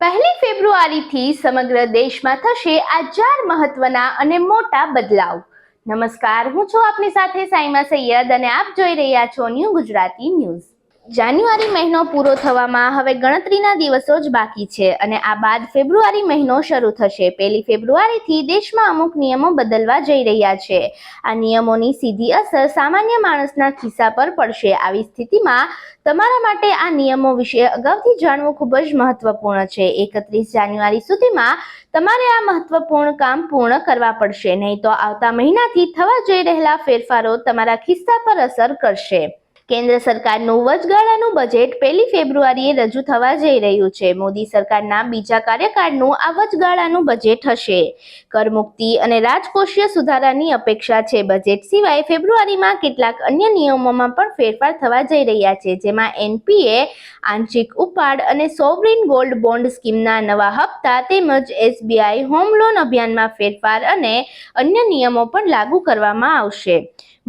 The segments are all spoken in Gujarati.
પહેલી ફેબ્રુઆરીથી સમગ્ર દેશમાં થશે આ ચાર મહત્વના અને મોટા બદલાવ. નમસ્કાર, હું છું આપની સાથે સાઈમા સૈયદ અને આપ જોઈ રહ્યા છો ન્યૂ ગુજરાતી ન્યૂઝ. જાન્યુઆરી મહિનો પૂરો થવામાં હવે ગણતરીના દિવસો જ બાકી છે અને આ બાદ ફેબ્રુઆરી મહિનો શરૂ થશે. પહેલી ફેબ્રુઆરીથી દેશમાં અમુક નિયમો બદલવા જઈ રહ્યા છે. આ નિયમોની સીધી અસર સામાન્ય માણસના ખિસ્સા પર પડશે. આવી સ્થિતિમાં તમારા માટે આ નિયમો વિશે અગાઉથી જાણવું ખૂબ જ મહત્વપૂર્ણ છે. એકત્રીસ જાન્યુઆરી સુધીમાં તમારે આ મહત્વપૂર્ણ કામ પૂર્ણ કરવા પડશે. નહીં તો આવતા મહિનાથી થવા જઈ રહેલા ફેરફારો તમારા ખિસ્સા પર અસર કરશે. કેન્દ્ર સરકારનું વચગાળાનું બજેટ પહેલી ફેબ્રુઆરીએ રજૂ થવા જઈ રહ્યું છે. મોદી સરકારના બીજા કાર્યકાળનું આ વચગાળાનું બજેટ હશે. કરમુક્તિ અને રાજકોષીય સુધારાની અપેક્ષા છે. બજેટ સિવાય ફેબ્રુઆરીમાં કેટલાક અન્ય નિયમોમાં પણ ફેરફાર થવા જઈ રહ્યા છે, જેમાં એનપીએ આંશિક ઉપાડ અને સોવરિન ગોલ્ડ બોન્ડ સ્કીમના નવા હપ્તા તેમજ એસબીઆઈ હોમ લોન અભિયાનમાં ફેરફાર અને અન્ય નિયમો પણ લાગુ કરવામાં આવશે.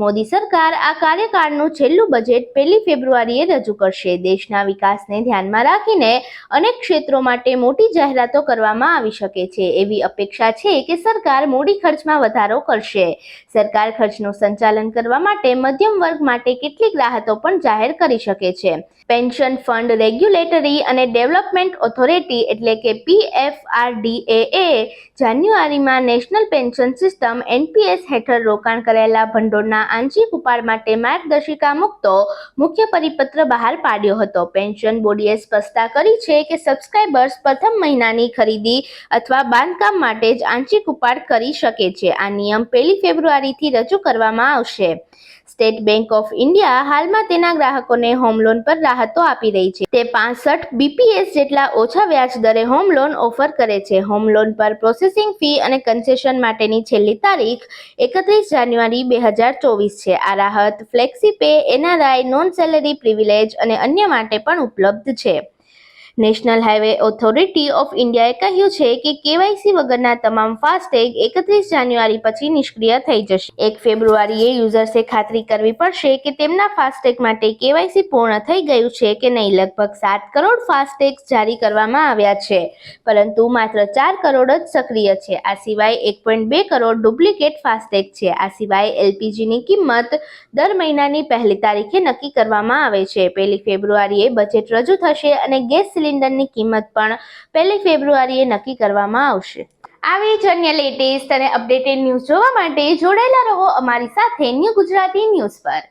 મોદી સરકાર આ કાર્યકાળનું છેલ્લું બજેટ પહેલી ફેબ્રુઆરીએ રજૂ કરશે. દેશના વિકાસને ધ્યાનમાં રાખીને અનેક ક્ષેત્રો માટે મોટી જાહેરાતો કરવામાં આવી શકે છે. એવી અપેક્ષા છે કે સરકાર મૂડી ખર્ચમાં વધારો કરશે. સરકાર ખર્ચનું સંચાલન કરવા માટે મધ્યમ વર્ગ માટે કેટલીક રાહતો પણ જાહેર કરી શકે છે. પેન્શન ફંડ રેગ્યુલેટરી અને ડેવલપમેન્ટ ઓથોરિટી એટલે કે પીએફઆરડીએ જાન્યુઆરીમાં નેશનલ પેન્શન સિસ્ટમ એનપીએસ હેઠળ રોકાણ કરેલા ભંડોળના આંશિક ઉપાડ માટે માર્ગદર્શિકા મૂકતો મુખ્ય પરિપત્ર બહાર પાડ્યો હતો. પેન્શન બોર્ડીએ સ્પષ્ટતા કરી છે કે સબસ્ક્રાઇબર્સ પ્રથમ મહિનાની ખરીદી અથવા બાંધકામ માટે જ આંશિક ઉપાડ કરી શકે છે. આ નિયમ પહેલી ફેબ્રુઆરીથી રજૂ કરવામાં આવશે. સ્ટેટ બેંક ઓફ ઇન્ડિયા હાલમાં તેના ગ્રાહકોને હોમ લોન પર રાહતો આપી રહી છે. તે પાસઠ બીપીએસ જેટલા ઓછા વ્યાજ દરે હોમ લોન ઓફર કરે છે. હોમ લોન પર પ્રોસેસિંગ ફી અને કન્સેશન માટેની છેલ્લી તારીખ એકત્રીસ જાન્યુઆરી બે હજાર ચોવીસ છે. આ રાહત flexi pay NRI non salary privilege અને અન્ય માટે પણ ઉપલબ્ધ છે. નેશનલ હાઈવે ઓથોરિટી ઓફ ઇન્ડિયાએ કહ્યું છે કે કેવાયસી વગરના તમામ ફાસ્ટેગ એકત્રીસ જાન્યુઆરી પછી નિષ્ક્રિય થઈ જશે. એક ફેબ્રુઆરીએ યુઝર્સે ખાતરી કરવી પડશે કે તેમના ફાસ્ટેગ માટે કેવાયસી પૂર્ણ થઈ ગયું છે કે નહીં. લગભગ સાત કરોડ ફાસ્ટેગ જારી કરવામાં આવ્યા છે, પરંતુ માત્ર ચાર કરોડ જ સક્રિય છે. આ સિવાય એક પોઈન્ટ બે કરોડ ડુપ્લિકેટ ફાસ્ટેગ છે. આ સિવાય એલપીજીની કિંમત દર મહિનાની પહેલી તારીખે નક્કી કરવામાં આવે છે. પહેલી ફેબ્રુઆરીએ બજેટ રજૂ થશે અને ગેસ સિલિન્ડરની કિંમત પણ પહેલી ફેબ્રુઆરીએ નક્કી કરવામાં આવશે. આવી જ અન્ય લેટેસ્ટ અને અપડેટેડ ન્યૂઝ જોવા માટે જોડાયેલા રહો અમારી સાથે ન્યૂ ગુજરાતી ન્યૂઝ પર.